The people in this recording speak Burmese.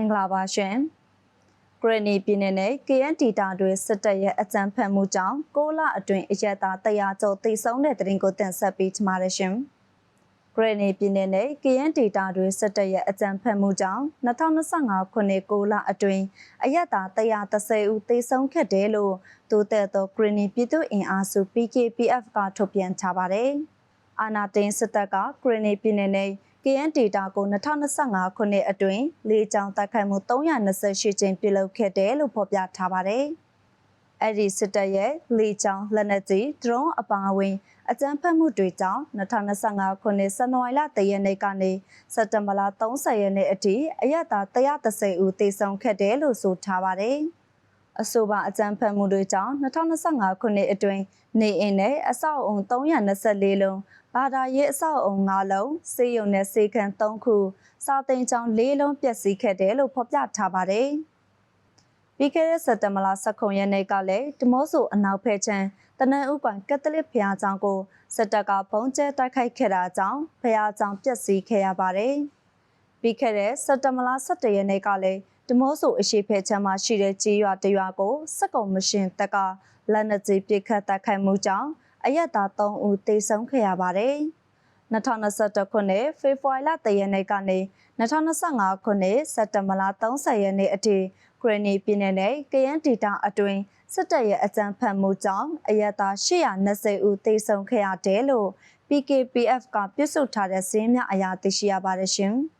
င်္ဂလာပါရှင်ဂရနီပြည်နယ်နဲ့ KN ဒေတာတွေစစ်တပ်ရဲ့အကြမ်းဖက်မှုကြောင့်6လအတွင်းအရက်သား100ကျော်တိဆုံးတဲ့တရင်ကိုတင်ဆက်ပေးချမှာရရှင်ဂရနီပြည်နယ်နဲ့ KN ဒေတာတွေစစ်တပ်ရဲ့အကြမ်းဖက်မှုကြောင့်2025ခုနှစ်6လအတွင်းအရက်သား130ဦးသေဆုံးခဲ့တယ်လို့တိုးတက်သောဂရနီပြည်သူ့အင်အားစု PKPF ကထုတ်ပြန်ထားပါတယ်အာနာတင်စစ်တပ်ကဂရနီပြည်နယ်နဲ့ KN data ကို2025ခုနှစ်အတွင်းလေးကြောင်တိုက်ခိုက်မှု328ကြိမ်ပြုလုပ်ခဲ့တယ်လို့ဖော်ပြထားပါတယ်။အဲ့ဒီစစ်တပ်ရဲ့လေးကြောင်လက်နက်ကြီး drone အပါအဝင်အကြမ်းဖက်မှုတွေကြောင့်2025ခုနှစ်ဇန်နဝါရီလ3ရက်နေ့ကနေစက်တင်ဘာလ30ရက်နေ့အထိအရက်သား130ဦးသေဆုံးခဲ့တယ်လို့ဆိုထားပါတယ်။ အဆိုပါအကြမ်းဖက်မှုတွေကြောင့်2025ခုနှစ်အတွင်းနေအိမ်နဲ့အဆောက်အုံ324လုံးဘာသာရေးအဆောက်အုံ၅လုံးစေယုံနဲ့စေခန်း၃ခုစာသိမ်းကျောင်း၄လုံးပျက်စီးခဲ့တယ်လို့ဖော်ပြထားပါတယ်။ပြီးခဲ့တဲ့စက်တဘာလ19ရက်နေ့ကလည်းဒမော့ဆိုအနောက်ဖက်ချမ်းတနအူကွန်ကက်သလစ်ဘုရားကျောင်းကိုစစ်တပ်ကဘုံကျဲတိုက်ခိုက်ခဲ့တာကြောင့်ဘုရားကျောင်းပျက်စီးခဲ့ရပါတယ်။ ပြီးခဲ့တဲ့စက်တဘာလ17ရက်နေ့ကလည်းဒမော့ဆိုအရှိဖက်ချမ်းမှာရှိတဲ့ကြေးရွာတရွာကိုစက်ကုံမရှင်တပ်ကလက်နက်ကြီးပစ်ခတ်တိုက်ခိုက်မှုကြောင့်အရက်သား3ဦးသေဆုံးခဲ့ရပါတယ်။2021ခုနှစ်ဖေဖော်ဝါရီလ3ရက်နေ့ကနေ2025ခုနှစ်စက်တင်ဘာလ30ရက်နေ့အထိဂရနီပြည်နယ်နဲ့ကယန်းဒေတာအတွင်းစစ်တပ်ရဲ့အကြမ်းဖက်မှုကြောင့်အရက်သား820ဦးသေဆုံးခဲ့ရတယ်လို့ PKPF ကပြစ်စုထားတဲ့ဈေးများအရာသိရှိရပါတယ်ရှင်။